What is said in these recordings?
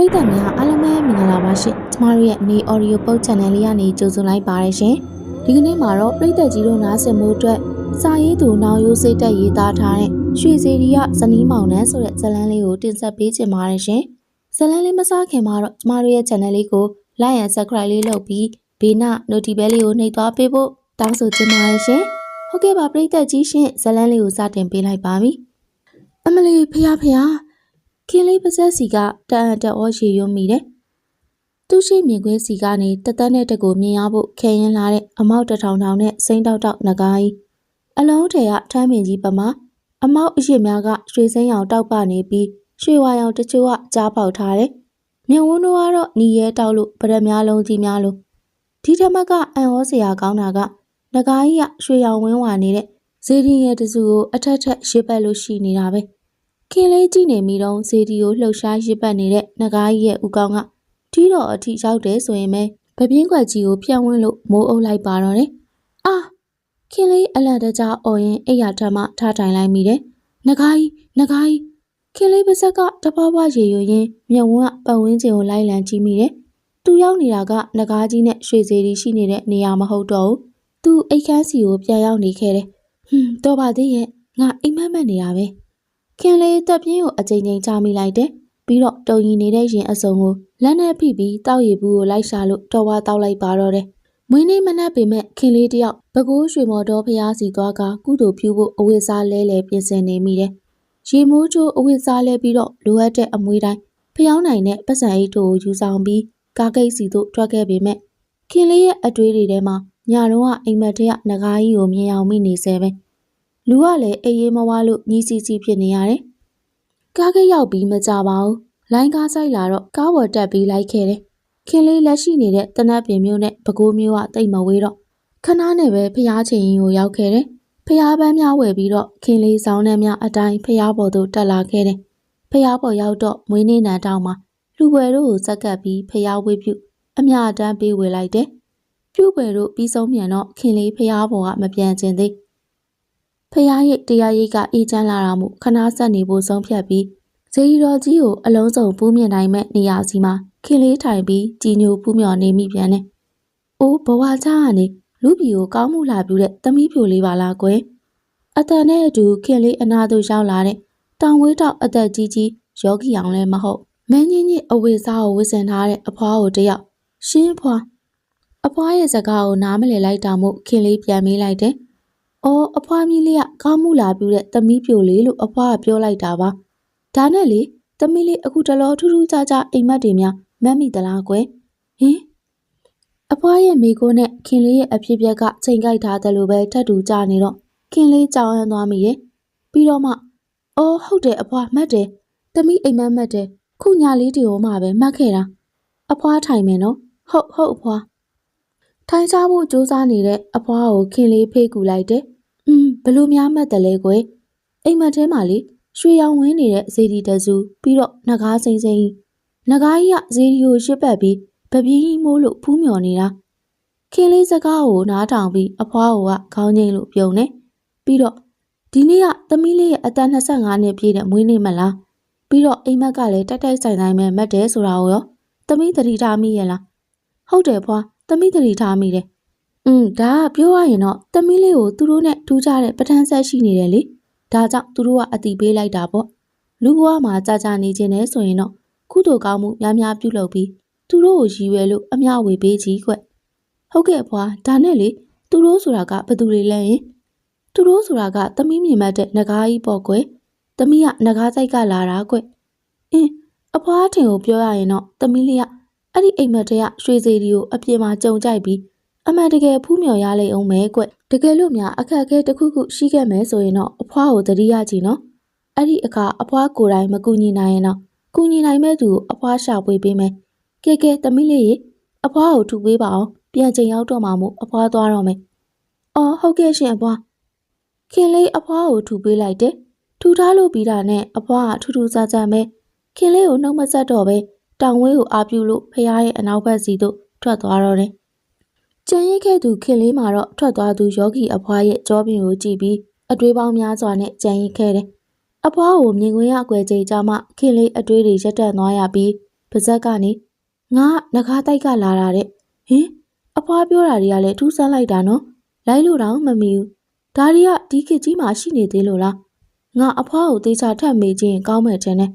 ရိသတ်များအားလုံးပဲမင်္ဂလာပါရှင်ကျမတို့ရဲ့နေ audio book channel လေးကနေကြိုဆိုလိုက်ပါရရှင်ဒီကနေ့မှာတော့ပရိသတ်ကြီးတို့နားဆင်မှုအတွက်စာရေးသူနောင်ရိုးစိတ်တက်ရေးသားထားတဲ့ရွှေစီရီယဇနီးမောင်နှံဆိုတဲ့ဇာတ်လမ်းလေးကိုတင်ဆက်ပေးချင်ပါတယ်ရှင်ဇာတ်လမ်းလေးမစားခင်မှာတော့ကျမတို့ရဲ့ channel လေးကို like and subscribe လေးလုပ်ပြီးဘေးနာ notification လေးကိုနှိပ်သွားပေးဖို့တောင်းဆိုချင်ပါတယ်ရှင်ဟုတ်ကဲ့ပါပရိသတ်ကြီးရှင်ဇာတ်လမ်းလေးကိုစတင်ပေးလိုက်ပါပြီအမလီဖះဖះ ခင်းလေးပါဇက်စီကတန်အံ့တအောရေရွံ့မိတယ်။သူ့ရှိမြင်ကွင်းစီကနေတသက်နဲ့တက်ကိုမြင်ရဖို့ခဲရင်လာတဲ့အမောက်တစ်ထောင်ထောင်နဲ့စိမ့်တောက်တောက်ငကားကြီးအလုံးထဲကထမ်းပင်ကြီးပမာအမောက်အရှိများကရွှေစိမ်းရောင်တောက်ပနေပြီးရွှေဝါရောင်တချို့ကကြားပေါက်ထားတယ်။မြင်ဝန်းတို့ကတော့ညီရဲတောက်လို့ဗရက်များလုံးကြီးများလို့ဒီထက်မကအံ့ဩစရာကောင်းတာကငကားကြီးကရွှေရောင်ဝင်းဝါနေတဲ့ဇေဒီရဲ့တစုကိုအထက်ထက်ရစ်ပတ်လို့ရှိနေတာပဲ။ ခင်လေးကြည့်နေမိတော့ဇေဒီကိုလှုပ်ရှားရစ်ပတ်နေတဲ့နဂါးကြီးရဲ့ဦးကောင်းကတီးတော်အထိရောက်တယ်ဆိုရင်ပဲဗပြင်းခွက်ကြီးကိုဖြန့်ဝန်းလို့မိုးအုပ်လိုက်ပါတော့တယ်။အာခင်လေးအလန့်တကြားအော်ရင်အိယာထမ်းမှထားထိုင်လိုက်မိတယ်။နဂါးကြီးနဂါးကြီးခင်လေးပါဇက်ကတပွားပွားရေရွရင်မြုံဝန်းကပတ်ဝန်းကျင်ကိုလိုက်လံကြည့်မိတယ်။သူရောက်နေတာကနဂါးကြီးနဲ့ရွှေစေဒီရှိနေတဲ့နေရာမဟုတ်တော့ဘူး။သူအိတ်ခမ်းစီကိုပြန်ရောက်နေခဲ့တယ်။ဟွန်းတော့ပါသေးရဲ့ငါအိမ်မက်မက်နေရပဲ။ ခင်လေးတက်ပြင်းကိုအကြိမ်ကြိမ်ချမိလိုက်တယ်။ပြီးတော့တုံရင်နေတဲ့ရင်အစုံကိုလက်နဲ့ဖိပြီးတောက်ရည်ဘူးကိုလိုက်ရှာလို့တော်ဝါတောက်လိုက်ပါတော့တယ်။မွေးနေ့မနက်ပေမဲ့ခင်လေးတယောက်ဘကိုးရွှေမော်တော်ဖျားစီသွားကကုသိုလ်ပြုဖို့အဝတ်စားလဲလဲပြင်ဆင်နေမိတယ်။ရေမိုးချိုးအဝတ်စားလဲပြီးတော့လိုအပ်တဲ့အမွေးတိုင်းဖျောင်းနိုင်တဲ့ပတ်စံအိတ်တို့ကိုယူဆောင်ပြီးကားကိတ်စီတို့ထွက်ခဲ့ပေမဲ့ခင်လေးရဲ့အတွေးတွေထဲမှာညတော့ကအိမ်မက်တရငကားကြီးကိုမြင်အောင်မိနေစေပဲ။ လူကလည်းအေးရေးမဝါလို့ညီစီစီဖြစ်နေရတယ်။ကားကရောက်ပြီးမကြပါဘူး။လိုင်းကားဆိုင်လာတော့ကားပေါ်တက်ပြီးလိုက်ခဲ့တယ်။ခင်လေးလက်ရှိနေတဲ့တနတ်ပင်မျိုးနဲ့ပကိုးမျိုးကတိတ်မဝေးတော့ခဏနဲ့ပဲဖျားချိန်ရင်ကိုရောက်ခဲ့တယ်။ဖျားပန်းများဝယ်ပြီးတော့ခင်လေးဆောင်နှံများအတိုင်းဖျားပေါ်သို့တက်လာခဲ့တယ်။ဖျားပေါ်ရောက်တော့မွေးနေ့နံတောင်းမှာလူွယ်တို့ကိုစက်ကပ်ပြီးဖျားဝေးပြုအမြအတမ်းပေးဝေလိုက်တယ်။ပြုတ်ွယ်တို့ပြီးဆုံးမြန်တော့ခင်လေးဖျားပေါ်ကမပြန်ကျင်သေး။ ဖះရိတ်တရားရိတ်ကအေးချမ်းလာတာမို့ခဏဆက်နေဖို့ဆုံးဖြတ်ပြီးဇေယီတော်ကြီးကိုအလုံးစုံပူးမြင်နိုင်မဲ့နေရာစီမှာခင်လေးထိုင်ပြီးကြည်ညိုပူးမြော်နေမိပြန်တယ်။အိုးဘဝချာကနေလူပြည်ကိုကောင်းမှုလာပြုတဲ့သမီးဖြိုလေးပါလားကွယ်။အတန်နဲ့အတူခင်လေးအနာသို့ရောက်လာတဲ့တောင်ဝေးတောက်အသက်ကြီးကြီးယောဂီအောင်လည်းမဟုတ်မင်းကြီးကြီးအဝေစားကိုဝစ်စင်ထားတဲ့အဖွားကိုတယောက်ရှင်းဖွာအဖွားရဲ့စကားကိုနားမလည်လိုက်တာမို့ခင်လေးပြန်မေးလိုက်တယ်။ အော်အဖွားမီးလေးကကောင်းမှုလာပြုတဲ့သမီးပြိုလေးလို့အဖွားကပြောလိုက်တာပါ။ဒါနဲ့လေသမီးလေးအခုတလောထူးထူးခြားခြားအိမ်မက်တွေများမက်မိသလားကွယ်။ဟင်အဖွားရဲ့မိကိုနဲ့ခင်လေးရဲ့အဖြစ်အပျက်ကချိန်ကြိုက်ထားတယ်လို့ပဲထပ်တူကြနေတော့ခင်လေးကြောင်ရမ်းသွားမိရဲ့။ပြီးတော့မှအော်ဟုတ်တယ်အဖွားမက်တယ်။သမီးအိမ်မက်မက်တယ်ခုညာလေးတီကိုမှပဲမက်ခဲ့တာ။အဖွားထိုင်မယ်နော်။ဟုတ်ဟုတ်အဖွား။ ထိုင်စားဖို့ကြိုးစားနေတဲ့အဖွားကိုခင်လေးဖေးကူလိုက်တယ်။อืมဘလို့များမှတ်တယ်လဲကွယ်အိမ်မက်ထဲမှာလေရွှေရောင်ဝင်းနေတဲ့ဇေဒီတစုပြီးတော့ငကားစိမ့်စိမ့်ကြီးငကားကြီးကဇေဒီကိုရှစ်ပတ်ပြီးဗပြင်းကြီးမိုးလို့ဖူးမြော်နေတာခင်လေးစကားကိုနားထောင်ပြီးအဖွားကခေါင်းငိမ့်လို့ပြုံးနေပြီးတော့ဒီနေ့ကသမီးလေးရဲ့အသက်25နှစ်ပြည့်တဲ့မွေးနေ့မလားပြီးတော့အိမ်မက်ကလည်းတိုက်တိုက်ဆိုင်ဆိုင်ပဲမတ်တယ်ဆိုတာကိုရောသမီးသတိထားမိရဲ့လားဟုတ်တယ်ဖွာ သမီးသတိထားမိတယ်อืมဒါကပြောရရင်တော့တမီးလေးကိုသူတို့နဲ့ထူးခြားတဲ့ပဋ္ဌာန်းဆက်ရှိနေတယ်လေဒါကြောင့်သူတို့ကအတိပေးလိုက်တာပေါ့လူဘဝမှာကြာကြာနေခြင်းနဲ့ဆိုရင်တော့ကုသိုလ်ကောင်းမှုများများပြုလုပ်ပြီးသူတို့ကိုရည်ရွယ်လို့အမျှဝေပေးကြီးကွဟုတ်ကဲ့ဖွာဒါနဲ့လေသူတို့ဆိုတာကဘယ်သူတွေလဲယင်သူတို့ဆိုတာကတမီးမြင်မှတ်တဲ့ငကားကြီးပေါ့ကွယ်တမီးကငကားစိတ်ကလာတာကွအင်းအဖွားထင်ကိုပြောရရင်တော့တမီးလေးက အဲ့ဒီအိမ်မက်ထဲကရွှေစီဒီကိုအပြင်မှာကြုံကြိုက်ပြီးအမှန်တကယ်ဖူးမြော်ရလိမ့်အောင်မဲကွတကယ်လို့များအခက်အခဲတစ်ခုခုရှိခဲ့မယ်ဆိုရင်တော့အဖွားကိုတတိယကြည့်နော်အဲ့ဒီအခါအဖွားကိုယ်တိုင်မကူညီနိုင်ရင်တော့ကူညီနိုင်မဲ့သူကိုအဖွားရှာဖွေပေးမယ်ကဲကဲသမီးလေးရေအဖွားကိုထုပေးပါအောင်ပြန်ချိန်ရောက်တော့မှမို့အဖွားသွားတော့မယ်အော်ဟုတ်ကဲ့ရှင်အဖွားခင်လေးအဖွားကိုထုပေးလိုက်တယ်ထူထားလို့ပြီးတာနဲ့အဖွားကထူးထူးဆန်းဆန်းပဲခင်လေးကိုနှုတ်မဆက်တော့ပဲ တောင်ဝဲကိုအာပြူလို့ဖះရဲ့အနောက်ဘက်စီသို့ထွက်သွားတော့တယ်ကြံရိတ်ခဲ့သူခင်လေးမှာတော့ထွက်သွားသူယောဂီအဖွားရဲ့ကြောပြင်ကိုကြည့်ပြီးအတွေးပေါင်းများစွာနဲ့ကြံရိတ်ခဲ့တယ်။အဖွားကိုမြင်ကွင်းရအကွယ်ချိန်ကြမှခင်လေးအတွေးတွေရက်တက်သွားရပြီးပါဇက်ကနေငါကငကားတိုက်ကလာတာတဲ့ဟင်အဖွားပြောတာတွေကလည်းထူးဆန်းလိုက်တာနော်လိုက်လို့တော့မမီဘူးဒါတွေကဒီခေတ်ကြီးမှာရှိနေသေးလို့လားငါအဖွားကိုတေချာထပ်မေးခြင်းကောင်းမယ်ထင်တယ်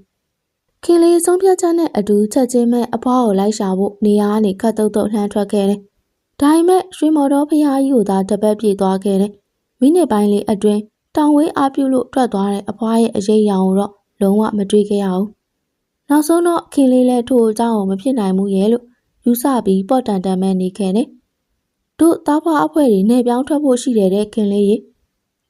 ခင်လေးဆုံးဖြတ်ချက်နဲ့အတူချက်ချင်းမဲ့အဖွားကိုလိုက်ရှာဖို့နေရာကနေခတ်တုတ်တုတ်လှမ်းထွက်ခဲ့တယ်ဒါပေမဲ့ရွှေမော်တော်ဖရာကြီးကိုသာတပတ်ပြေသွားခဲ့တယ်မိနစ်ပိုင်းလေးအတွင်းတောင်ဝေးအားပြုလို့ထွက်သွားတဲ့အဖွားရဲ့အရေးရောင်ကိုတော့လုံးဝမတွေ့ခဲ့ရဘူးနောက်ဆုံးတော့ခင်လေးလည်းထို့အကြောင်းကိုမဖြစ်နိုင်ဘူးရဲ့လို့ယူဆပြီးပေါ့တန်တန်မဲ့နေခဲ့တယ်တို့သားဖွားအဖွဲ့တွေနေပြောင်းထွက်ဖို့ရှိတယ်တဲ့ခင်လေးရေ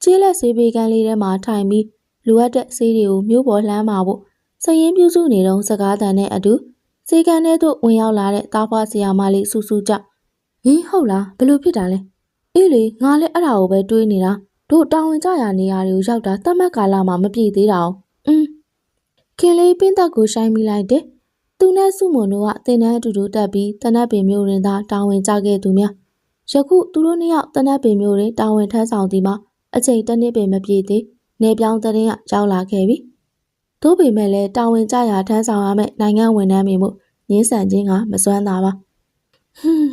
ကျေးလက်ဆေးပေးကန်းလေးထဲမှာထိုင်ပြီးလိုအပ်တဲ့ဆေးတွေကိုမျိုးပေါ်လှမ်းมาဖို့ စရင်ပြုစုနေတော့စကားတန်နဲ့အတူစေကန်းထဲသို့ဝင်ရောက်လာတဲ့သားဖွားဆရာမလေးစူးစူးကြဟင်ဟုတ်လားဘလို့ဖြစ်တာလဲအေးလေငါလည်းအဲ့ဒါကိုပဲတွေးနေတာတို့တာဝန်ကြရနေရာတွေကိုရောက်တာတတ်မှတ်ကာလမှာမပြည့်သေးတာအောင်อืมခင်လေးပင်းသက်ကိုရှိုင်းမိလိုက်တယ်သူနဲ့စုမွန်တို့ကတင်တန်းအတူတူတက်ပြီးတနတ်ပင်မျိုးရင်သာတာဝန်ကြခဲ့သူများယခုသူတို့နှစ်ယောက်တနတ်ပင်မျိုးတွင်တာဝန်ထမ်းဆောင်သည်မှာအချိန်တစ်နှစ်ပင်မပြည့်သေးနေပြောင်းတဲ့ရင်ကရောက်လာခဲ့ပြီ သို့ပေမဲ့လည်းတာဝန်ကြရာထမ်းဆောင်ရမယ့်နိုင်ငံဝန်ထမ်းမျိုးမှုငင်းဆန်ခြင်းကမစွမ်းသာပါဟွန်း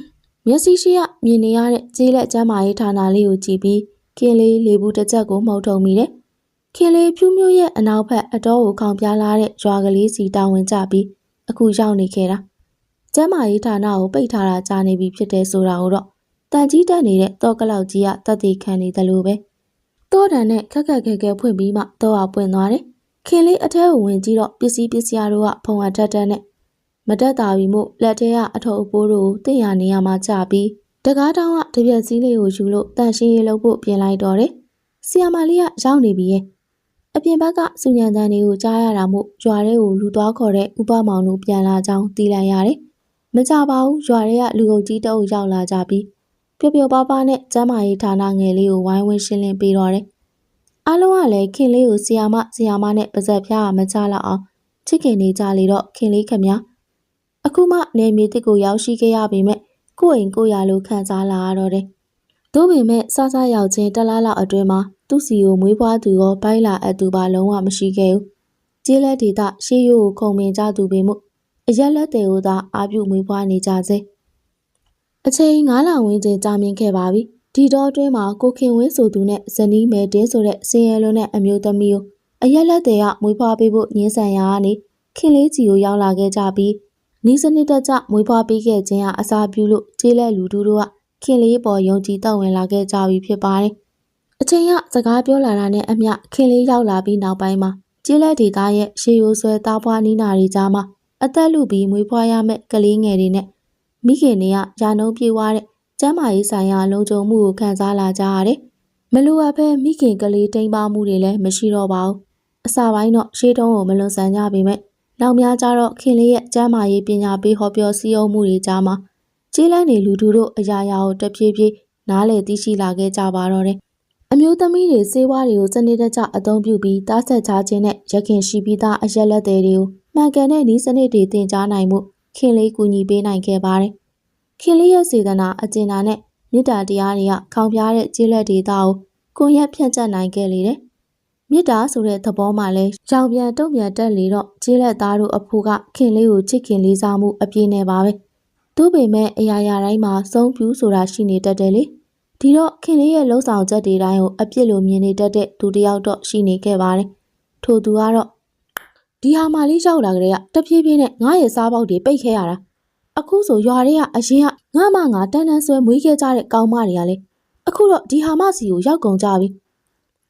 မျက်စိရှိရမြင်နေရတဲ့ကျေးလက်ကျမ်းမာရေးဌာနလေးကိုကြည့်ပြီးခင်လေးလေဘူးတစ်ချက်ကိုမှုတ်ထုံမိတယ်ခင်လေးဖြူးမျိုးရဲ့အနောက်ဘက်အတော်ကိုခေါင်ပြလာတဲ့ရွာကလေးစီတာဝန်ကြပြီးအခုရောက်နေခဲ့တာကျမ်းမာရေးဌာနကိုပိတ်ထားတာကြာနေပြီဖြစ်တယ်ဆိုတာကိုတော့တန်ကြီးတက်နေတဲ့တောကလောက်ကြီးကတတ်သိခံနေတယ်လို့ပဲတောတန်နဲ့ခက်ခက်ခဲခဲဖွင့်ပြီးမှတော့အပွင့်သွားတယ် ခင်လေးအထဲကိုဝင်ကြည့်တော့ပစ္စည်းပစ္စည်းတို့ကဖုံအတက်တက်နဲ့မတက်တာပြီမို့လက်ထဲကအထုပ်အပိုးတို့ကိုတင့်ရနေရမှာချပြီးတကားတောင်းကတပြက်စည်းလေးကိုယူလို့တန်ရှင်းရေးလုပ်ဖို့ပြင်လိုက်တော့တယ်ဆီယာမလေးကရောက်နေပြီရဲ့အပြင်ဘက်ကစူညံတန်တွေကိုကြားရတာမို့ရွာထဲကိုလူသွားခေါ်တဲ့ဥပမောင်တို့ပြန်လာကြောင်းသိလိုက်ရတယ်မကြပါဘူးရွာထဲကလူအုပ်ကြီးတအုပ်ရောက်လာကြပြီးပျော်ပျော်ပါးပါးနဲ့ကျမ်းမာရေးဌာနငယ်လေးကိုဝိုင်းဝန်းရှင်းလင်းပေးတော့တယ်။ အားလုံးကလည်းခင်လေးကိုဆီယာမဆီယာမနဲ့ပါဇက်ဖျားမချလောက်အောင်ချစ်ခင်နေကြလေတော့ခင်လေးခမညာအခုမှနေမြေတစ်ကိုရောက်ရှိခဲ့ရပေမဲ့ကိုယ့်အိမ်ကိုယ့်ရာလိုခံစားလာရတော့တယ်။သို့ပေမဲ့စစရောက်ချင်းတလားလောက်အတွင်းမှာသူ့စီကိုမွေးဖွားသူရောဘိုက်လာအပ်သူပါလုံးဝမရှိခဲ့ဘူး။ကျေးလက်ဒေသရှေးရိုးကိုခုံပင်ကြသူပေမှုအရက်လက်တွေကိုသာအာပြုမွေးဖွားနေကြစေ။အချိန်9လဝန်းကျင်ကြာမြင့်ခဲ့ပါပြီ ဒီတော့အတွင်းမှာကိုခင်ဝင်းဆိုသူနဲ့ဇနီးမယ်တင်းဆိုတဲ့စင်ရဲလွန်းနဲ့အမျိုးသမီးကိုအရက်လက်တွေကမွေးဖွားပေးဖို့ညှင်းဆန်ရာကနေခင်လေးကြီးကိုရောက်လာခဲ့ကြပြီးနီးစနစ်တကျမွေးဖွားပေးခဲ့ခြင်းဟာအစာပြုလို့ကျေးလက်လူတို့ကခင်လေးပေါ်ယုံကြည်တောက်ဝင်လာခဲ့ကြပြီဖြစ်ပါတယ်အချိန်ကစကားပြောလာတာနဲ့အမျှခင်လေးရောက်လာပြီးနောက်ပိုင်းမှာကျေးလက်ဒေသရဲ့ရှေးရိုးဆွဲသားဖွားနီးနာတွေကြားမှာအသက်လူပြီးမွေးဖွားရမယ့်ကလေးငယ်တွေနဲ့မိခင်တွေကယာနှုံးပြေးွားတဲ့ ကျမ်းမာရေးဆိုင်ရာလုံခြုံမှုကိုခံစားလာကြရတယ်။မလိုအပ်ဘဲမိခင်ကလေးတိမ်ပါမှုတွေလည်းမရှိတော့ပါဘူး။အစာပိုင်းတော့ရှေးတုံးကိုမလွန်ဆန်ကြပေမဲ့နောက်များကြတော့ခင်လေးရဲ့ကျမ်းမာရေးပညာပေးဟောပြောစည်းရုံးမှုတွေကြားမှာကျေးလန်းနေလူတို့အရာရာကိုတပြေးပြေးနားလေသိရှိလာခဲ့ကြပါတော့တယ်။အမျိုးသမီးတွေစေဝါတွေကိုစနစ်တကျအသုံးပြုပြီးတားဆက်ချခြင်းနဲ့ရခင်ရှိပြီးသားအရက်လက်တွေကိုမှန်ကန်တဲ့ဤစနစ်တွေသင်ကြားနိုင်မှုခင်လေးကူညီပေးနိုင်ခဲ့ပါတယ်။ ခင်လေးရဲ့စေတနာအကျဉ်းသာနဲ့မေတ္တာတရားတွေကခေါင်ပြားတဲ့ကျေးလက်ဒေသကိုကိုရက်ဖြန့်ကျက်နိုင်ခဲ့လေတယ်။မေတ္တာဆိုတဲ့သဘောမှလည်းရောင်ပြန်တုံ့ပြန်တက်လေတော့ကျေးလက်သားတို့အဖို့ကခင်လေးကိုချစ်ခင်လေးစားမှုအပြည့်နဲ့ပါပဲ။သို့ပေမဲ့အရာရာတိုင်းမှာစုံပြူးဆိုတာရှိနေတတ်တယ်လေ။ဒီတော့ခင်လေးရဲ့လှုပ်ဆောင်ချက်တွေတိုင်းကိုအပြစ်လိုမြင်နေတတ်တဲ့သူတစ်ယောက်တော့ရှိနေခဲ့ပါတယ်။ထို့သူကတော့ဒီဟာမှလေးရောက်လာကြတဲ့ကတဖြည်းဖြည်းနဲ့ငါ့ရဲ့စားပေါက်တွေပိတ်ခဲ့ရတာ အခုဆိုရွာတွေကအရင်ကငါမငါတန်းတန်းဆွဲမွေးခဲ့ကြတဲ့ကောင်မတွေကလေအခုတော့ဒီဟာမစီကိုရောက်ကုန်ကြပြီ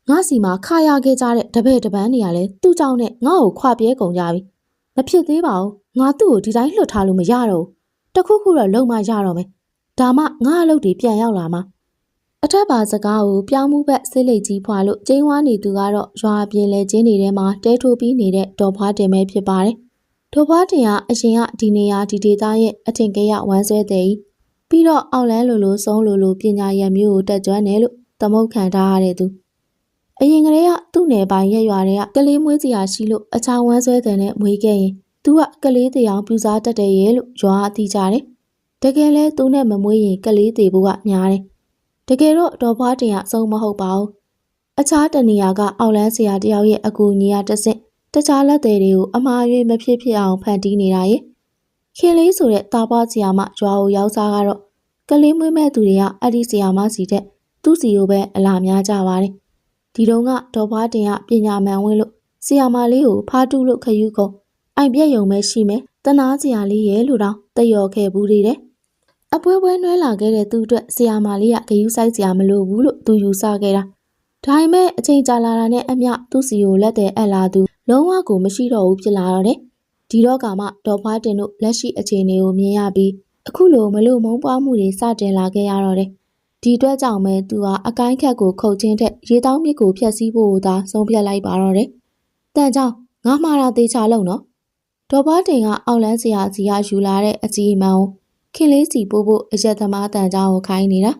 ငါစီမှာခါရခဲ့ကြတဲ့တပည့်တပန်းတွေကလည်းသူ့ကြောင့်နဲ့ငါ့ကိုခွာပြဲကုန်ကြပြီမဖြစ်သေးပါဘူးငါသူ့ကိုဒီတိုင်းလွတ်ထားလို့မရတော့ဘူးတခုခုတော့လုံမရတော့မယ်ဒါမှငါအလုပ်တွေပြန်ရောက်လာမှာအထက်ပါစကားကိုပြောင်းမှုဘက်ဆေးလိတ်ကြီးဖွာလို့ကျင်းဝါနေသူကတော့ရွာပြင်းလဲကျင်းနေထဲမှာတဲထိုးပြီးနေတဲ့ဒေါ်ဖွားတင်ပဲဖြစ်ပါတယ်။ ဒေါ်ဖွားတင်ကအရင်ကဒီနေရာဒီဒေသရဲ့အထင်ကရဝမ်းဆွဲတဲ့ပြီးတော့အောက်လန်းလိုလိုဆုံးလိုလိုပညာရည်မျိုးကိုတက်ကြွတယ်လို့သမုတ်ခံထားရတဲ့သူ။အရင်ကတည်းကသူ့နယ်ပိုင်းရက်ရွာတွေကကလေးမွေးစရာရှိလို့အခြားဝမ်းဆွဲတဲ့နဲ့မွေးခဲ့ရင်သူကကလေးတရားပြူစားတတ်တယ်ရဲ့လို့ရွာအသိကြတယ်။တကယ်လဲသူနဲ့မမွေးရင်ကလေးသေးဖို့ကများတယ်တကယ်တော့ဒေါ်ဖွားတင်ကအဆုံးမဟုတ်ပါဘူးအခြားတနေရာကအောက်လန်းဆရာတယောက်ရဲ့အကူအညီအတဆင့် တခြားလက်သေးတွေကိုအမှားရွေးမဖြစ်ဖြစ်အောင်ဖန်တီးနေတာရဲ့ခင်လေးဆိုတဲ့တာပွားဆီယာမရွာကိုရောက်စားကတော့ကလေးမွေးမဲ့သူတွေကအဲ့ဒီဆီယာမစီတဲ့သူ့စီကိုပဲအလာများကြပါတယ်ဒီတုန်းကဒေါ်ဘွားတင်ကပညာမှန်ဝင်လို့ဆီယာမလေးကိုဖားတူးလို့ခယူးကုန်အိုင်ပြက်ယုံပဲရှိမယ်တနာစရာလေးရဲ့လို့တော့တယောခဲ့ဘူးတွေတဲ့အပွဲပွဲနွဲလာခဲ့တဲ့သူ့အတွက်ဆီယာမလေးကဂယုစိုက်စရာမလိုဘူးလို့သူယူဆခဲ့တာ ဒါပေမဲ့အချိန်ကြာလာတာနဲ့အမျှသူ့စီကိုလက်တဲ့အပ်လာသူလုံးဝကိုမရှိတော့ဘူးဖြစ်လာတော့တယ်ဒီတော့ကမှဒေါ်ဖွားတင်တို့လက်ရှိအခြေအနေကိုမြင်ရပြီးအခုလိုမလို့မုန်းပွားမှုတွေစတင်လာခဲ့ရတော့တယ်ဒီအတွက်ကြောင့်ပဲသူဟာအကိုင်းခက်ကိုခုတ်ချင်းတဲ့ရေတောင်းမြစ်ကိုဖျက်ဆီးဖို့သာဆုံးဖြတ်လိုက်ပါတော့တယ်တန်ကြောင့်ငါမှားတာသေးချလုံးနော်ဒေါ်ဖွားတင်ကအောက်လန်းစရာစီကယူလာတဲ့အကြီးအမှန်ကိုခင်လေးစီပို့ဖို့အရက်သမားတန်ကြောင်းကိုခိုင်းနေတာ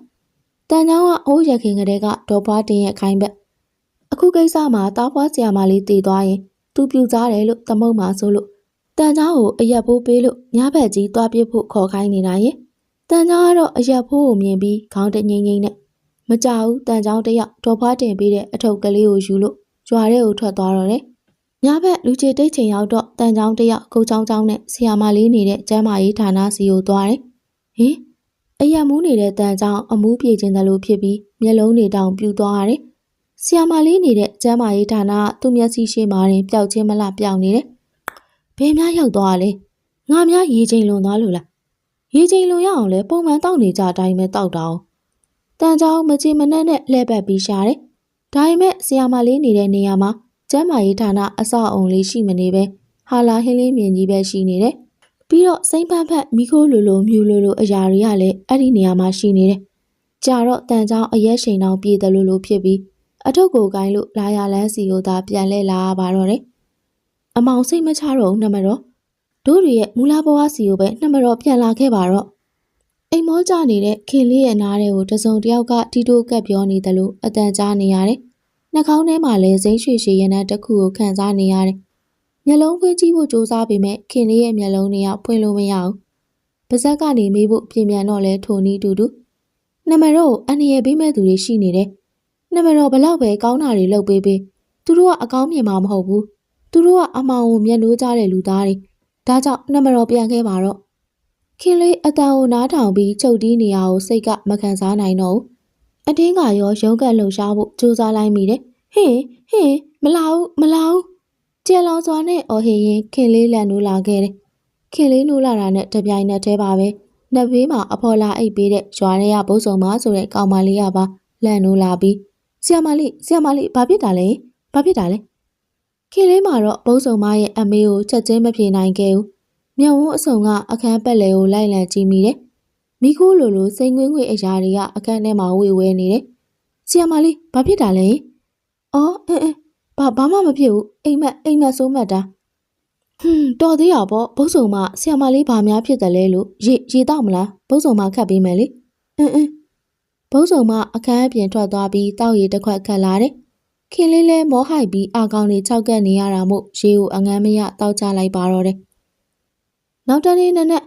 တန်ကြောင်းကအိုးရခင်ကလေးကဒေါ်ဖွားတင်ရဲ့ခိုင်းဘက်အခုကိစ္စမှာတားဖွားဆရာမလေးတည်သွားရင်သူပြူစားတယ်လို့သမုတ်မှာဆိုလို့တန်ချောင်းကိုအရက်ဖိုးပေးလို့ညဘက်ကြီးသွားပြစ်ဖို့ခေါ်ခိုင်းနေတာရဲ့တန်ချောင်းကတော့အရက်ဖိုးကိုမြင်ပြီးခေါင်းတငိမ့်ငိမ့်နဲ့မကြဘူးတန်ချောင်းတယောက်တော်ဖွားတင်ပေးတဲ့အထုပ်ကလေးကိုယူလို့ကြွားတဲ့ကိုထွက်သွားတော့တယ်ညဘက်လူချေတိတ်ချိန်ရောက်တော့တန်ချောင်းတယောက်ကိုချောင်းချောင်းနဲ့ဆီယာမလေးနေတဲ့ကျမ်းမာရေးဌာနစီကိုသွားတယ်ဟင် အရက်မူးနေတဲ့တန်ချောင်းအမူးပြေခြင်းတယ်လို့ဖြစ်ပြီးမျက်လုံးတွေတောင်ပြူသွားရတယ်ဆီယာမလေးနေတဲ့ကျမ်းမာရေးဌာနကသူ့မျက်စိရှိမှရင်ပျောက်ခြင်းမလားပျောက်နေတယ်ဘယ်များရောက်သွားလဲငါများရေချိန်လွန်သွားလို့လားရေချိန်လွန်ရအောင်လဲပုံမှန်တောက်နေကြအတိုင်းပဲတောက်တာအောင်တန်ချောင်းမချေမနှက်နဲ့လှည့်ပတ်ပြီးရှာတယ်ဒါပေမဲ့ဆီယာမလေးနေတဲ့နေရာမှာကျမ်းမာရေးဌာနအဆောက်အုံလေးရှိမနေပဲဟာလာဟင်းလေးမြင်ကြီးပဲရှိနေတယ် ပြီးတော့စိမ့်ဖက်ဖက်မိခိုးလိုလိုမြူလိုလိုအရာတွေကလည်းအဲ့ဒီနေရာမှာရှိနေတယ်ကြာတော့တန်ချောင်းအရက်ရှိန်တောင်ပြေတယ်လို့လို့ဖြစ်ပြီးအထုပ်ကိုကိုင်းလို့လာရလန်းစီကိုသာပြန်လဲလာရပါတော့တယ်။အမောင်စိတ်မချတော့ဘူးနှမတော်တို့တွေရဲ့မူလာဘဝစီကိုပဲနှမတော်ပြန်လာခဲ့ပါတော့အိမ်မောကြနေတဲ့ခင်လေးရဲ့နားတွေကိုတစုံတစ်ယောက်ကတီတိုးကပ်ပြောနေတယ်လို့အတန်ကြားနေရတယ်။နှာခေါင်းထဲမှာလည်းစိမ့်ရွှေရွှေရနက်တစ်ခုကိုခံစားနေရတယ်။ မျက်လုံးဖွင့်ကြည့်ဖို့ကြိုးစားပေမဲ့ခင်လေးရဲ့မျက်လုံးတွေကဖွင့်လို့မရဘူး။ပါဇက်ကနေမေးဖို့ပြင်ပြန်တော့လဲထိုနီးတူတူနှမတော်အန်ရယ်ပေးမဲ့သူတွေရှိနေတယ်နမတော်ဘလောက်ပဲကောင်းတာတွေလုပ်ပေးပေးသူတို့ကအကောင်းမြင်မှာမဟုတ်ဘူးသူတို့ကအမောင်ကိုမျက်နှိုးကြတဲ့လူသားတွေဒါကြောင့်နမတော်ပြန်ခဲ့ပါတော့ခင်လေးအတန်ကိုနားထောင်ပြီးချုပ်တီးနေရကိုစိတ်ကမခံစားနိုင်တော့ဘူးအတင်းကရောရုံးကန်လှုပ်ရှားဖို့ကြိုးစားလိုက်မိတယ်ဟင်ဟင်မလာဘူးမလာဘူး ကျဲလောင်စွာနဲ့အော်ဟင်ရင်ခင်လေးလန်နိုးလာခဲ့တယ်ခင်လေးနိုးလာတာနဲ့တပြိုင်နက်တည်းပါပဲနှစ်ဘေးမှာအဖော်လာအိတ်ပေးတဲ့ရွာရဲကဘုတ်စုံမဆိုတဲ့ကောင်မလေးကပါလန့်နိုးလာပြီးဆရာမလေးဆရာမလေးဘာဖြစ်တာလဲဘာဖြစ်တာလဲခင်လေးမှာတော့ဘုံစုံမရဲ့အမေကိုချက်ချင်းမပြေနိုင်ခဲ့ဘူးမြောင်ဝန်းအစုံကအခန်းပက်လေကိုလိုက်လံကြည့်မိတယ်မိခိုးလိုလိုစိန်ငွေ့ငွေ့အရာတွေကအခန်းထဲမှာဝေဝဲနေတယ်ဆရာမလေးဘာဖြစ်တာလဲအော်အင်းအင်း ဘာဘာမှမဖြစ်ဘူးအိမ်မက်အိမ်မက်ဆုံးမတ်တာဟွန်းတော်သေးရပေါ့ဘုံစုံမဆရာမလေးဘာများဖြစ်တယ်လဲလို့ရေရေတော့မလားဘုံစုံမခတ်ပေးမယ်လေအင်းအင်းဘုံစုံမအခန်းအပြင်ထွက်သွားပြီးတောက်ရည်တစ်ခွက်ခတ်လာတယ်။ခင်လေးလဲမောဟိုက်ပြီးအာကောင်တွေခြောက်ကပ်နေရတာမို့ရေကိုအငမ်းမရတောက်ချလိုက်ပါတော့တယ်။နောက်တနေ့နဲ့နဲ့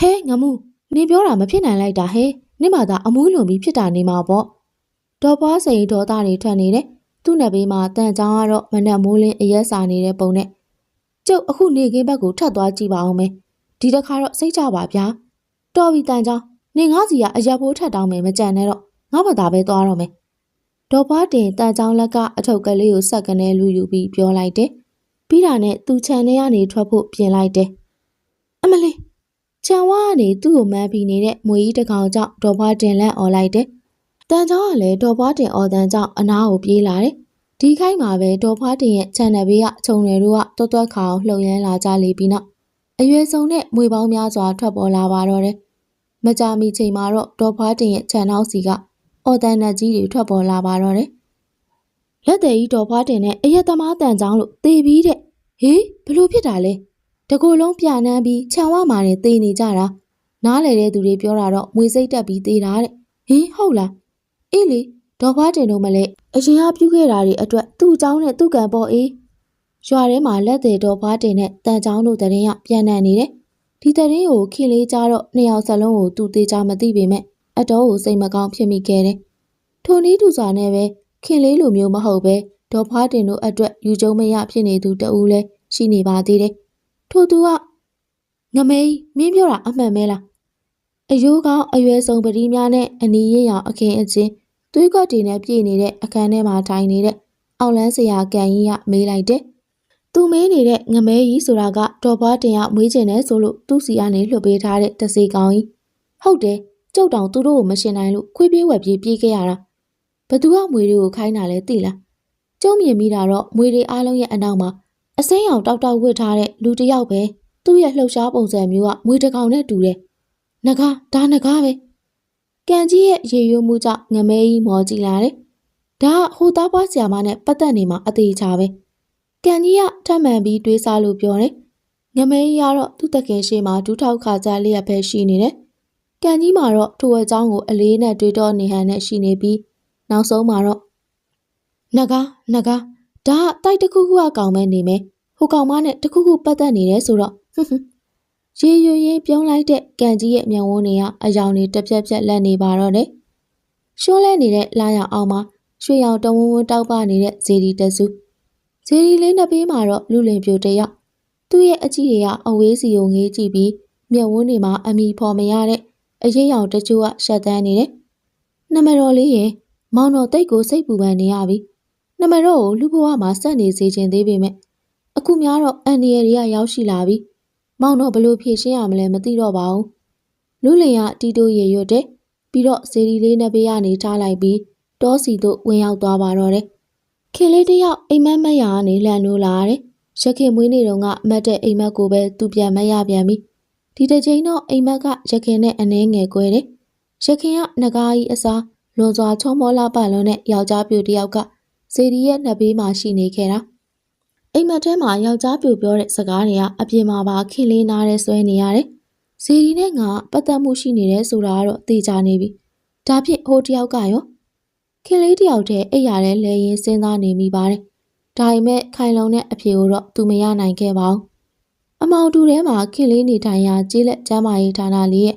ဟဲငမှုနေပြောတာမဖြစ်နိုင်လိုက်တာဟဲနင့်မသာအမွှေးလွန်ပြီးဖြစ်တာနေမှာပေါ့။ဒေါ်ပွားစိန်ဒေါ်သားတွေထွက်နေတယ်။ သူ့နယ်ဘေးမှာတန်ချောင်းကတော့မနက်မိုးလင်းအရက်စာနေတဲ့ပုံနဲ့ကျုပ်အခုနေခင်းဘက်ကိုထပ်သွားကြည့်ပါအောင်မယ်။ဒီတစ်ခါတော့စိတ်ကြပါဗျာ။တော်ပြီတန်ချောင်းနေငါးစီကအရက်ဖိုးထပ်တောင်းမယ်မကြံနဲ့တော့ငါ့ဘာသာပဲသွားတော့မယ်။ဒေါ်ဘွားတင်တန်ချောင်းလက်ကအထုပ်ကလေးကိုဆက်ကနေလူယူပြီးပြောလိုက်တယ်။ပြီးတာနဲ့သူခြံထဲကနေထွက်ဖို့ပြင်လိုက်တယ်။အမလေးခြံဝါကနေသူ့ကိုမန်းပြီးနေတဲ့မွေကြီးတစ်ကောင်ကြောင့်ဒေါ်ဘွားတင်လန့်អော်လိုက်တယ်။ တန်ချောင်းကလည်းဒေါ်ဘွားတင်អော်တန်ကြောင့်အနားကိုပြေးလာတယ်။ဒီခိုက်မှာပဲဒေါ်ဘွားတင်ရဲ့ခြံနယ်ဘေးကခြုံတွေတို့ကတွတ်တွတ်ခါအောင်လှုပ်ရမ်းလာကြလေပြီးနောက်အရွယ်ဆုံးနဲ့မွေပေါင်းများစွာထွက်ပေါ်လာပါတော့တယ်။မကြမီချိန်မှာတော့ဒေါ်ဘွားတင်ရဲ့ခြံနောက်စီကအော်တန်နတ်ကြီးတွေထွက်ပေါ်လာပါတော့တယ်။လက်သေးကြီးတော်ဖွားတင်နဲ့အရက်သမားတန်ချောင်းလို့သေပြီးတဲ့ဟေးဘလို့ဖြစ်တာလဲတကိုယ်လုံးပြနန်းပြီးခြံဝမာနဲ့သေနေကြတာနားလေတဲ့သူတွေပြောတာတော့မွေစိတ်တက်ပြီးသေတာတဲ့ဟင်းဟုတ်လား အေးလေဒေါ်ဖွားတင်တို့မလဲအရင်ကပြုခဲ့တာတွေအတွက်သူ့အကြောင်းနဲ့သူ့ကံပေါ်အေးရွာထဲမှာလက်သေးဒေါ်ဖွားတင်နဲ့တန်ချောင်းတို့တရင်ရပြန်နံနေတယ်ဒီတရင်ကိုခင်လေးကြတော့နှစ်ယောက်စလုံးကိုသူသေးချာမသိပေမဲ့အတော်ကိုစိတ်မကောင်းဖြစ်မိခဲ့တယ်ထိုနည်းတူစွာနဲ့ပဲခင်လေးလိုမျိုးမဟုတ်ပဲဒေါ်ဖွားတင်တို့အတွက်ယူကျုံမရဖြစ်နေသူတဦးလဲရှိနေပါသေးတယ်ထိုသူကငမေးမင်းပြောတာအမှန်ပဲလားအယိုးကောင်အရွယ်ဆုံးပတိများနဲ့အနီးရင်ရောင်အခင်အချင်း သွေးကွက်တွေနဲ့ပြည့်နေတဲ့အခန်းထဲမှာထိုင်နေတဲ့အောက်လန်းစရာကန်ကြီးကမေးလိုက်တယ်။သူမေးနေတဲ့ငမဲကြီးဆိုတာကတော်ပွားတင်ရမွေးကျင်တယ်ဆိုလို့သူ့စီကနေလှုပ်ပေးထားတဲ့တစေကောင်ကြီးဟုတ်တယ်ကျုပ်တောင်သူတို့ကိုမရှင်နိုင်လို့ခွေးပြေးဝက်ပြေးပြေးခဲ့ရတာဘသူကမွေတွေကိုခိုင်းတာလဲသိလားကျုံမြင်မိတာတော့မွေတွေအားလုံးရဲ့အနောက်မှာအစိမ်းရောင်တောက်တောက်ဝစ်ထားတဲ့လူတစ်ယောက်ပဲသူ့ရဲ့လှုပ်ရှားပုံစံမျိုးကမွေတစ်ကောင်နဲ့တူတယ်။နဂါဒါနဂါပဲ။ ကန်ကြီးရဲ့ရေရွမှုကြောင့်ငမဲကြီးမော်ကြည့်လာတယ်။ဒါကဟိုသားပွားဆရာမနဲ့ပတ်သက်နေမှာအသေးချာပဲ။ကန်ကြီးကထပ်မှန်ပြီးတွေးစားလို့ပြောတယ်။ငမဲကြီးကတော့သူ့တကယ်ရှိမှဒူးထောက်ခါကြလျက်ပဲရှိနေတယ်။ကန်ကြီးမှာတော့ထိုအကြောင်းကိုအလေးနဲ့တွေးတော့နေဟန်နဲ့ရှိနေပြီးနောက်ဆုံးမှာတော့နဂါနဂါဒါကတိုက်တစ်ခုခုကကောင်မဲနေမယ်။ဟိုကောင်မနဲ့တစ်ခုခုပတ်သက်နေတယ်ဆိုတော့ဟွန်းဟွန်း ရေရွရင်ပြုံးလိုက်တဲ့ကန်ကြီးရဲ့မျက်ဝန်းတွေကအယောင်တွေတစ်ပြက်ပြက်လက်နေပါတော့တယ်။ရှုံးလဲနေတဲ့လာရောင်အောင်မှာရွှေရောင်တဝန်းဝန်းတောက်ပနေတဲ့ဇေဒီတစုဇေဒီလေးနှစ်ပေးမှာတော့လူလင်ပြိုတယောက်သူ့ရဲ့အကြည့်တွေကအဝေးစီကိုငေးကြည့်ပြီးမျက်ဝန်းတွေမှာအမိဖော်မရတဲ့အရေးရောင်တချို့ကရှက်တန်းနေတယ်။နမတော်လေးရဲ့မောင်တော်တိတ်ကိုစိတ်ပူပန်နေရပြီ။နမတော်ကိုလူဘဝမှာစက်နေစေခြင်းသေးပေမဲ့အခုများတော့အန်ဒီရယ်တွေကရောက်ရှိလာပြီ။ မောင်တော့ဘလို့ဖြည့်ရှင်းရမလဲမသိတော့ပါဘူး။လူလင်ကတီတိုရေရွတ်တယ်။ပြီးတော့ဇေဒီလေးနှစ်ပေးကနေထားလိုက်ပြီးတောစီတို့ဝင်ရောက်သွားပါတော့တယ်။ခင်လေးတယောက်အိမ်မက်မက်ရာကနေလှန်နိုးလာတယ်။ရခင်မွေးနေတော့ကအမတ်တဲ့အိမ်မက်ကိုပဲသူပြန်မရပြန်ပြီ။ဒီတစ်ချိန်တော့အိမ်မက်ကရခင်နဲ့အနှဲငယ်ကွဲတယ်။ရခင်ကငကားကြီးအစားလွန်စွာချုံမောလာပတ်လွန်တဲ့ယောက်ျားပြူတယောက်ကဇေဒီရဲ့နှစ်ဘေးမှာရှိနေခဲ့တာ။ အိမ်မက်ထဲမှာယောက်ျားပြူပြောတဲ့စကားတွေကအပြင်မှာပါခင်လေးနားတဲ့ဆွဲနေရတယ်။ဇေဒီနဲ့ငါပတ်သက်မှုရှိနေတယ်ဆိုတာကတော့သိကြနေပြီ။ဒါဖြင့်ဟိုတယောက်ကရောခင်လေးတယောက်တည်းအိပ်ရတဲ့လဲရင်စဉ်းစားနေမိပါတယ်။ဒါပေမဲ့ခိုင်လုံတဲ့အဖြေကိုတော့သူမရနိုင်ခဲ့ပါဘူး။အမောင်တူထဲမှာခင်လေးနေထိုင်ရာကျေးလက်ကျမ်းမာရေးဌာနလေးရဲ့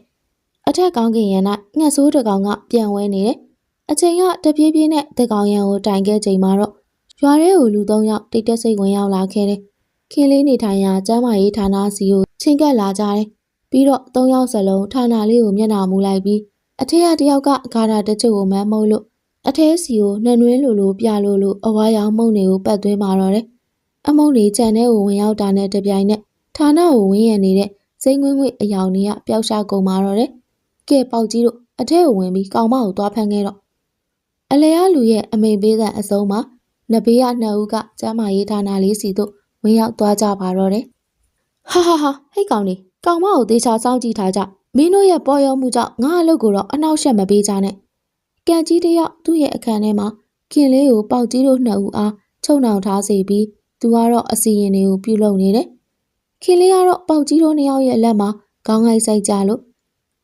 အထက်ကောင်းကင်ရံ၌ငှက်ဆိုးတစ်ကောင်ကပြန်ဝဲနေတယ်။အချိန်ကတပြေးပြေးနဲ့တကောင်ရံကိုတိုင်ခဲ့ချိန်မှာတော့ ရွာထဲကိုလူသုံးယောက်တိတ်တက်စိတ်ဝင်ရောက်လာခဲ့တယ်။ခင်လေးနေထိုင်ရာကျမ်းမာရေးဌာနစီကိုချင်းကပ်လာကြတယ်။ပြီးတော့သုံးယောက်စလုံးဌာနလေးကိုမျက်နှာမူလိုက်ပြီးအထက်ကတယောက်ကဂါရာတချို့ကိုမမ်းမုံလို့အထဲစီကိုနှနှွင်းလိုလိုပြလိုလိုအဝါရောင်မုံတွေကိုပတ်သွင်းมาတော့တယ်။အမုံတွေကြံထဲကိုဝင်ရောက်တာနဲ့တပြိုင်နက်ဌာနကိုဝင်းရံနေတဲ့စိမ့်ငွေ့ငွေ့အယောင်တွေကပျောက်ရှာကုန်มาတော့တယ်။ကဲပေါက်ကြီးတို့အထဲကိုဝင်ပြီးကောင်မကိုသွားဖမ်းခဲ့တော့အလဲရလူရဲ့အမိန်ပေးတဲ့အစုံမှာ နဘေးရနှစ်ဦးကကျမ်းမာရေးဌာနလေးစီတို့ဝင်ရောက်သွားကြပါတော့တယ်။ဟာဟာဟာဟိတ်ကောင်လေးကောင်မကိုသေချာစောင့်ကြည့်ထားကြမင်းတို့ရဲ့ပေါ်ရောမှုကြောင့်ငါအလုပ်ကိုတော့အနောက်ရှက်မပေးကြနဲ့။ကန်ကြီးတယောက်သူ့ရဲ့အခန်းထဲမှာခင်လေးကိုပေါက်ကြီးတို့နှစ်ဦးအားချုံနှောင်ထားစေပြီးသူကတော့အစီရင်တွေကိုပြုလုပ်နေတယ်။ခင်လေးကတော့ပေါက်ကြီးတို့နှစ်ယောက်ရဲ့လက်မှာခေါင်းငိုက်ဆိုင်ကြလို့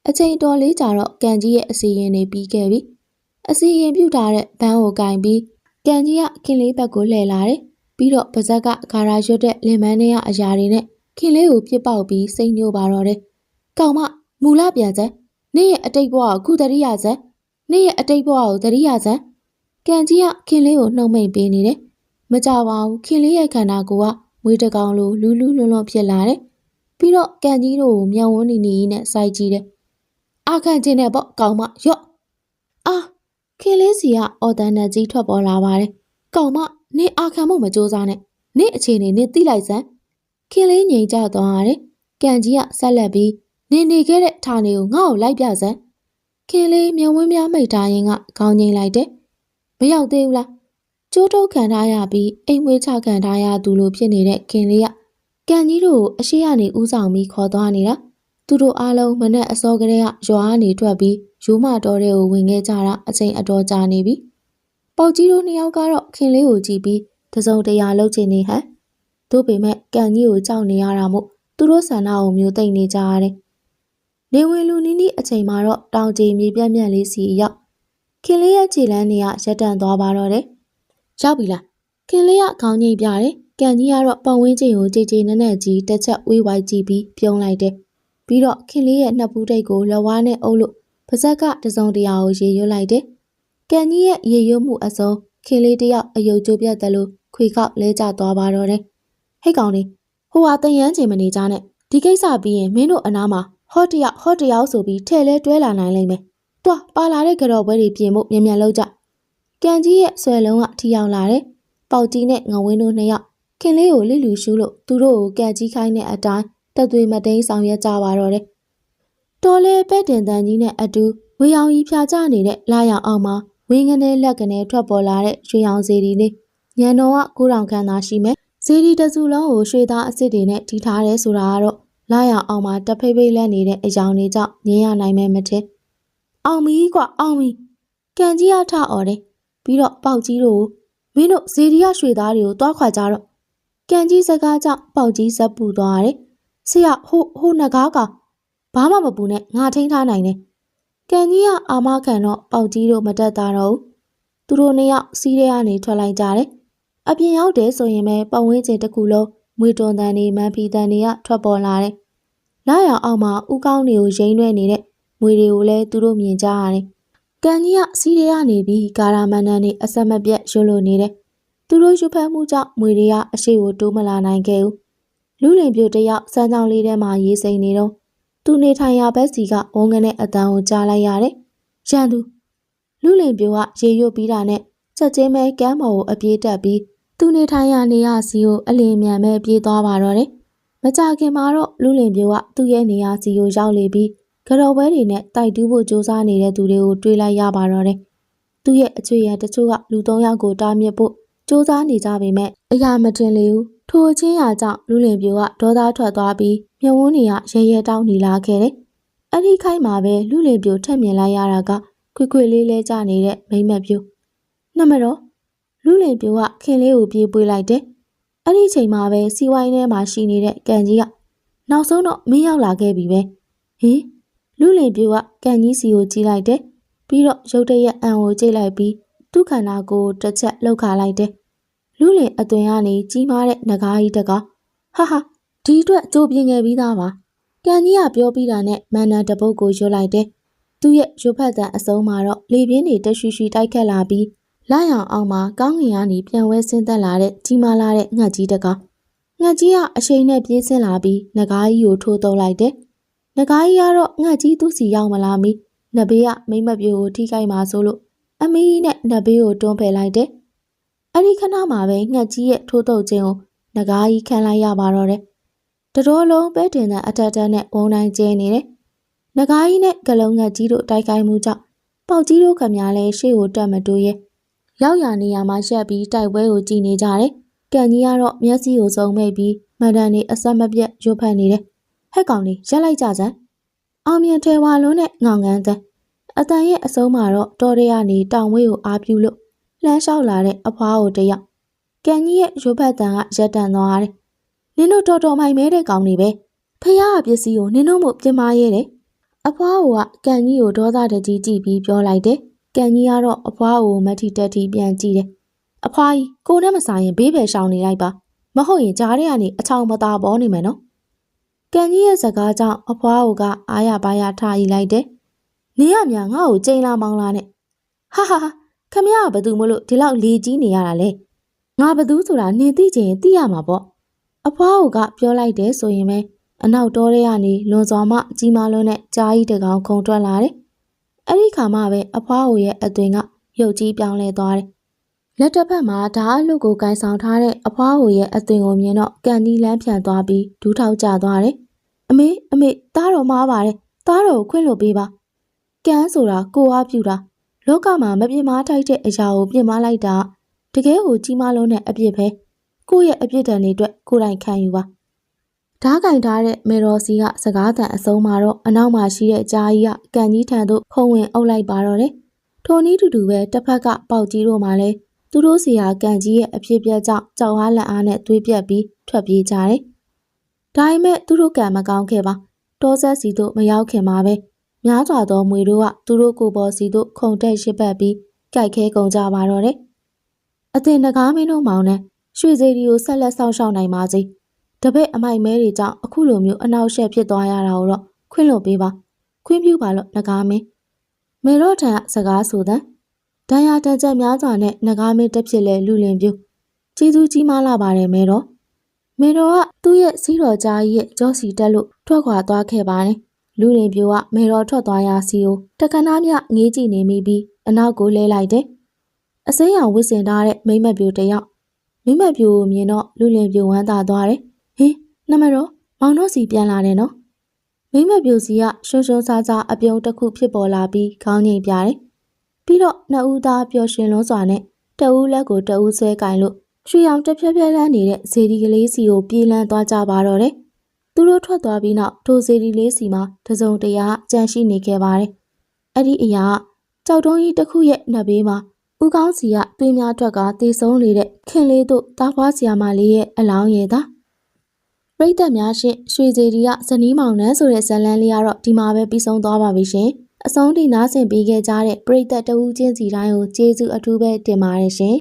အချိန်တော်လေးကြာတော့ကန်ကြီးရဲ့အစီရင်တွေပြီးခဲ့ပြီ။အစီရင်ပြုတ်ထားတဲ့ဘန်းကိုကင်ပြီး ကန်ကြီးကခင်လေးဘက်ကိုလှည့်လာတယ်။ပြီးတော့ပါဇက်ကဂါရာရွတ်တဲ့လင်မန်းထဲကအရာတွေနဲ့ခင်လေးကိုပြစ်ပေါက်ပြီးစိတ်ညိုပါတော့တယ်။ကောင်မမူလပြန်စက်နေ့ရဲ့အတိတ်ဘဝကိုခုတရိယာစက်နေ့ရဲ့အတိတ်ဘဝကိုတရိယာစက်ကန်ကြီးကခင်လေးကိုနှုတ်မိတ်ပေးနေတယ်။မကြပါဘူးခင်လေးရဲ့ခန္ဓာကိုယ်ကမွေးတကောင်လိုလူးလူးလွန်းလွန်းဖြစ်လာတယ်။ပြီးတော့ကန်ကြီးတို့ကိုမြောင်ဝန်းနေနေနဲ့စိုက်ကြည့်တယ်။အာခံခြင်းနဲ့ပေါ့ကောင်မရော့အာ ခင်လေးစီကအော်တန်နဲ့ကြီးထွက်ပေါ်လာပါတယ်။ကောင်မနင်အာခံမှုမကြိုးစားနဲ့။နင့်အခြေအနေနင်သိလိုက်စမ်း။ခင်လေးငြိမ်ကြသွားရတယ်။ကန်ကြီးကဆက်လက်ပြီးနင်နေခဲ့တဲ့ဌာနေကိုငါ့ကိုလိုက်ပြစမ်း။ခင်လေးမျက်ဝန်းများမိတ်ထားရင်ကခေါင်းငိမ့်လိုက်တယ်။မရောက်သေးဘူးလား။ကျိုးထုတ်ခံထားရပြီးအိမ်မွေးချခံထားရသူလိုဖြစ်နေတဲ့ခင်လေးကကန်ကြီးတို့ကိုအရှိကနေဥဆောင်ပြီးခေါ်သွားနေတာ။သူတို့အားလုံးမနဲ့အစောကလေးကရွာကနေထွက်ပြီး ရိုးမတော်တဲ့ကိုဝင်ခဲ့ကြတာအချိန်အတော်ကြာနေပြီ။ပေါက်ကြီးတို့နှစ်ယောက်ကတော့ခင်လေးကိုကြည့်ပြီးတစုံတရာလှုပ်ချင်နေဟန်။တို့ပေမဲ့ကန်ကြီးကိုကြောက်နေရတာမို့သူတို့ဆန္ဒကိုမျိုးသိမ့်နေကြရတယ်။နေဝင်လူနီးနီးအချိန်မှာတော့တောင်ကြီးမြေပြန့်ပြန့်လေးစီရောက်ခင်လေးရဲ့ခြေလမ်းတွေကရက်တန့်သွားပါတော့တယ်။ရောက်ပြီလား။ခင်လေးကခေါင်းငိမ့်ပြတယ်။ကန်ကြီးကတော့ပတ်ဝန်းကျင်ကိုကြည်ကြည်နက်နက်ကြီးတစ်ချက်ဝေးဝိုက်ကြည့်ပြီးပြုံးလိုက်တယ်။ပြီးတော့ခင်လေးရဲ့နှစ်ဖူးတိတ်ကိုလက်ဝါးနဲ့အုပ်လို့ ပါဇက်ကတစုံတရာကိုရေရွတ်လိုက်တယ်။ကန်ကြီးရဲ့ရေရွတ်မှုအစုံခင်လေးတယောက်အယုတ်ကျိုးပြတ်တယ်လို့ခွေခောက်လဲကျသွားပါတော့တယ်။ဟိတ်ကောင်လေးဟိုဟာတန်ရမ်းချင်မနေကြနဲ့ဒီကိစ္စပြီးရင်မင်းတို့အနားမှာဟော့တယောက်ဟော့တယောက်ဆိုပြီးထဲလဲတွဲလာနိုင်လိမ့်မယ်။တွားပါလာတဲ့ကြော်ပွဲတွေပြင်ဖို့မြန်မြန်လုပ်ကြ။ကန်ကြီးရဲ့ဆွဲလုံးကထီအောင်လာတယ်။ပေါက်ကြီးနဲ့ငဝင်းတို့နှစ်ယောက်ခင်လေးကိုလိလူရှူးလို့သူတို့ကိုကန်ကြီးခိုင်းတဲ့အတိုင်းတက်သွေးမတိန်ဆောင်ရွက်ကြပါတော့တယ်။ တော်လဲပဲ့တင်တန်ကြီးနဲ့အတူဝေယောင်ကြီးဖြာကျနေတဲ့လာရောင်အောင်မှာဝင်းငနဲ့လက်ကနေထွက်ပေါ်လာတဲ့ရွှေရောင်စီဒီလေးညံတော်ကကိုးတောင်ခန်းသာရှိမယ်။စီဒီတစုလုံးကိုရွှေသားအစ်စ်တွေနဲ့တီထားတယ်ဆိုတာကတော့လာရအောင်မှာတဖိတ်ဖိတ်လက်နေတဲ့အယောင်တွေကြောင့်ငင်းရနိုင်မယ်မထင်အောင်မီကွာအောင်မီကန်ကြီးရထအော်တယ်ပြီးတော့ပေါက်ကြီးတို့မင်းတို့ဇေဒီယရွှေသားတွေကိုတွားခွာကြတော့ကန်ကြီးစကားကြောင့်ပေါက်ကြီးဇက်ပူသွားတယ်ဆရာဟိုဟိုနဂါးက ဘာမှမပူနဲ့ငါထိန်းထားနိုင်တယ်ကန်ကြီးကအာမခံတော့ပေါက်ကြီးတို့မတက်တာတော့သူတို့နှစ်ယောက်စီးရဲကနေထွက်လိုက်ကြတယ်အပြင်ရောက်တယ်ဆိုရင်ပဲပတ်ဝန်းကျင်တစ်ခုလုံးမွေတွန်တန်နေမန်ဖီတန်တွေကထွက်ပေါ်လာတယ်။လာရအောင်မှဥကောင်းတွေကိုရိမ့်ရွဲနေတဲ့မွေတွေကိုလည်းသူတို့မြင်ကြရတယ်။ကန်ကြီးကစီးရဲကနေပြီးကာရာမန်နန်တွေအဆက်မပြတ်ရွလို့နေတယ်။သူတို့ရွဖက်မှုကြောင့်မွေတွေကအရှိကိုတိုးမလာနိုင်ခဲ့ဘူး။လူလင်ပြိုတယောက်စမ်းကြောင်းလေးထဲမှာရေးစိမ်နေတော့ သူနေထိုင်ရာဘက်စီကဝုန်းကနေအတန်ကိုကြားလိုက်ရတယ်။ရန်သူလူလင်ပြိုကရေရွတ်ပြီးတာနဲ့ချက်ချင်းပဲကမ်းပေါ်ကိုအပြေးတက်ပြီးသူနေထိုင်ရာနေရာစီကိုအလင်းမြန်ပဲပြေးသွားပါတော့တယ်။မကြခင်မှာတော့လူလင်ပြိုကသူ့ရဲ့နေရာစီကိုရောက်လေပြီးကြော်ပွဲတွေနဲ့တိုက်တူးဖို့စူးစမ်းနေတဲ့သူတွေကိုတွေ့လိုက်ရပါတော့တယ်။သူ့ရဲ့အချွေရတချို့ကလူ၃ယောက်ကိုတားမြစ်ဖို့စူးစမ်းနေကြပေမဲ့အရာမတင်လေဘူး။ ထိုချင်းရာကြောင့်လူလင်ပြိုကဒေါသထွက်သွားပြီးမြဝန်းနေရရဲရဲတောင်းနေလာခဲ့တယ်။အဲ့ဒီခိုက်မှာပဲလူလင်ပြိုထက်မြင်လိုက်ရတာကခွေခွေလေးလဲကျနေတဲ့မိမက်ပြို။နမတော်လူလင်ပြိုကခင်လေးကိုပြေးပွေးလိုက်တယ်။အဲ့ဒီချိန်မှာပဲစီဝိုင်းထဲမှာရှိနေတဲ့ကန်ကြီးကနောက်ဆုံးတော့မင်းရောက်လာခဲ့ပြီပဲ။ဟင်လူလင်ပြိုကကန်ကြီးစီကိုကြည့်လိုက်တယ်။ပြီးတော့ရုတ်တရက်အံကိုကြိတ်လိုက်ပြီးသူ့ခန္ဓာကိုယ်တစ်ချက်လှုပ်ခါလိုက်တယ်။ လူလင်အသွင်ကနေကြီးမားတဲ့ငကားကြီးတကားဟာဟာဒီအတွက်ကြိုးပြင်းခဲ့ပြီးသားပါ။ကန်ကြီးကပြောပြီးတာနဲ့မန္တန်တပုတ်ကိုရွတ်လိုက်တယ်။သူ့ရဲ့ရွတ်ဖက်တဲ့အစုံမှာတော့လေပြင်းတွေတက်ရွှီရွှီတိုက်ခတ်လာပြီးလာရောင်အောင်မှာကောင်းငင်ကနေပြန်ဝဲဆင်းသက်လာတဲ့ကြီးမားလာတဲ့ငှက်ကြီးတကောင်ငှက်ကြီးကအရှိန်နဲ့ပြေးဆင်းလာပြီးငကားကြီးကိုထိုးတုံးလိုက်တယ်။ငကားကြီးကတော့ငှက်ကြီးသူ့စီရောက်မလာမီနဘေးကမိမပြိုကိုထိခိုက်မှာဆိုလို့အမီးနဲ့နဘေးကိုတွန်းဖယ်လိုက်တယ်။ အဲ့ဒီခဏမှာပဲငှက်ကြီးရဲ့ထိုးတုံးခြင်းကိုငကားကြီးခံလိုက်ရပါတော့တယ်။တတော်လုံးပဲတင်တဲ့အထက်ထက်နဲ့ဝုံတိုင်းကျဲနေတယ်။ငကားကြီးနဲ့ဂလုံးငှက်ကြီးတို့တိုက်ခိုက်မှုကြောင့်ပေါက်ကြီးတို့ခမများလဲရှေ့ကိုတက်မတိုးရဲ့ရောက်ရနေရမှာရက်ပြီးတိုက်ပွဲကိုကြည်နေကြတယ်။ကန်ကြီးကတော့မျက်စိကိုစုံမိတ်ပြီးမန်တန်နေအဆက်မပြတ်ရွတ်ဖက်နေတယ်။ဟက်ကောင်လေးရက်လိုက်ကြစမ်း။အောင်မြင်ထဲဝါလုံးနဲ့ငောင်ငန်းသန်းအတန်ရဲ့အဆုံးမှာတော့တော်ရရနေတောင်ဝေးကိုအားပြုလို့ လှမ်းလျှောက်လာတဲ့အဖွားကိုတယောက်ကန်ကြီးရဲ့ရွတ်ဖက်တန်ကရက်တန်သွားတယ်။နင်တို့တော်တော်မိုင်မဲတဲ့ကောင်တွေပဲ။ဖះကပစ္စည်းကိုနင်တို့မို့ပြင်မာရဲတယ်။အဖွားကကန်ကြီးကိုဒေါသတကြီးကြည့်ပြီးပြောလိုက်တယ်ကန်ကြီးကတော့အဖွားကိုမထီတက်ထီပြန်ကြည့်တယ်။အဖွားကြီးကိုနဲ့မဆိုင်ရင်ဘေးဖယ်ရှောင်နေလိုက်ပါ။မဟုတ်ရင်ကြားထဲကနေအချောင်မသာပေါ်နေမယ်နော်။ကန်ကြီးရဲ့စကားကြောင့်အဖွားကအားရပါးရထားရီလိုက်တယ်။နေရမြငါ့ကိုကြိမ်လာမောင်းလာနဲ့။ဟာဟာဟာ ခမရကဘသူမလို့ဒီလောက်လေကြီးနေရတာလဲ။ငါဘသူဆိုတာနင်သိချင်သိရမှာပေါ့။အဖွားကပြောလိုက်တယ်ဆိုရင်ပဲအနောက်တောထဲကနေလွန်စွာမှကြီးမားလွန်းတဲ့ကြားကြီးတကောင်ခုန်ထွက်လာတယ်။အဲ့ဒီခါမှပဲအဖွားအိုရဲ့အသွင်ကရုပ်ကြီးပြောင်းလဲသွားတယ်။လက်တစ်ဖက်မှာဓာတ်အလူကိုကန်ဆောင်ထားတဲ့အဖွားအိုရဲ့အသွင်ကိုမြင်တော့ကန်ဒီလန်းဖြန်သွားပြီးဒူးထောက်ကျသွားတယ်။အမေအမေသားတော်မားပါတယ်။သားတော်ကိုခွင့်လို့ပေးပါ။ကန်ဆိုတာကိုအားပြူတာ လောကမှာမပြင်းမာထိုက်တဲ့အရာကိုပြင်မာလိုက်တာတကယ်ကိုကြီးမားလုံးတဲ့အပြစ်ပဲ။ကိုယ့်ရဲ့အပြစ်ဒဏ်တွေအတွက်ကိုယ်တိုင်ခံယူပါ။ဓားကင်ထားတဲ့မေတော်စီကစကားတန်အစုံမှာတော့အနောက်မှာရှိတဲ့ကြားကြီးကကန်ကြီးထံသို့ခုံဝင်အုပ်လိုက်ပါတော့တယ်။ထိုနည်းတူတူပဲတစ်ဖက်ကပေါက်ကြီးတို့မှလည်းသူတို့စီဟာကန်ကြီးရဲ့အဖြစ်ပြက်ကြောင့်ကြောက်အားလက်အားနဲ့သွေးပြက်ပြီးထွက်ပြေးကြတယ်။ဒါပေမဲ့သူတို့ကံမကောင်းခဲ့ပါ။တောဆက်စီတို့မရောက်ခင်မှာပဲ များစွာသောမွေတို့ကသူတို့ကိုယ်ပေါ်စီတို့ခုန်တက်ရှစ်ပတ်ပြီးကြိုက်ခဲကုန်ကြပါတော့တယ်။အတင်တကားမင်းတို့မောင်နဲ့ရွှေစေဒီကိုဆက်လက်ဆောင်ရှောက်နိုင်ပါစေ။တပည့်အမိုက်မဲတွေကြောင့်အခုလိုမျိုးအနောက်ရှက်ဖြစ်သွားရတာကိုတော့ခွင့်လို့ပေးပါခွင့်ပြုပါလို့နဂါမင်းမေတော့ထံစကားဆိုတဲ့ဒဏ်ရာတကြက်များစွာနဲ့နဂါမင်းတက်ဖြစ်လဲလူလင်ပြုကျေးဇူးကြီးမားလာပါတယ်မဲတော့မေတော်ကသူ့ရဲ့စီးတော်ကြားကြီးရဲ့ကြောစီတက်လို့ထွက်ခွာသွားခဲ့ပါတယ် လူလင်ပြိုကမေတော်ထွက်သွားရာစီကိုတခဏမျှငေးကြည့်နေမိပြီးအနောက်ကိုလဲလိုက်တယ်အစိမ်းရောင်ဝစ်စင်ထားတဲ့မိမ့်မက်ပြိုတစ်ယောက်မိမ့်မက်ပြိုကိုမြင်တော့လူလင်ပြိုဝမ်းသာသွားတယ်ဟင်နမတော်မောင်တို့စီပြန်လာတယ်နော်မိမ့်မက်ပြိုစီကရှုံရှုံစားစားအပြုံးတစ်ခုဖြစ်ပေါ်လာပြီးခေါင်းငိတ်ပြတယ်ပြီးတော့နှစ်ဦးသားပျော်ရွှင်လွန်းစွာနဲ့တအူးလက်ကိုတအူးဆွဲကင်လို့ရွှေရောင်တစ်ဖြက်ဖြက်လန်းနေတဲ့ဇေဒီကလေးစီကိုပြေးလန်းသွားကြပါတော့တယ်။ သူတို့ထွက်သွားပြီးနောက်ထိုဇေဒီလေးစီမှာတစုံတရာကြန့်ရှိနေခဲ့ပါတယ်။အဲ့ဒီအရာကကြောက်တုံးကြီးတစ်ခုရဲ့နှက်ဘေးမှာဦးကောင်းစီကတွေးများထွက်ကတေဆုံးနေတဲ့ခင်လေးတို့တားဖွားဆီယာမလေးရဲ့အလောင်းရည်သာပြိတ္တများရှင်ရွှေဇေဒီကဇနီးမောင်နှံဆိုတဲ့ဇတ်လန်းလေးကတော့ဒီမှာပဲပြီးဆုံးသွားပါပြီရှင်။အဆုံးထိနားဆင်ပေးခဲ့ကြတဲ့ပြိတ္တတဦးချင်းစီတိုင်းကိုကျေးဇူးအထူးပဲတင်ပါတယ်ရှင်။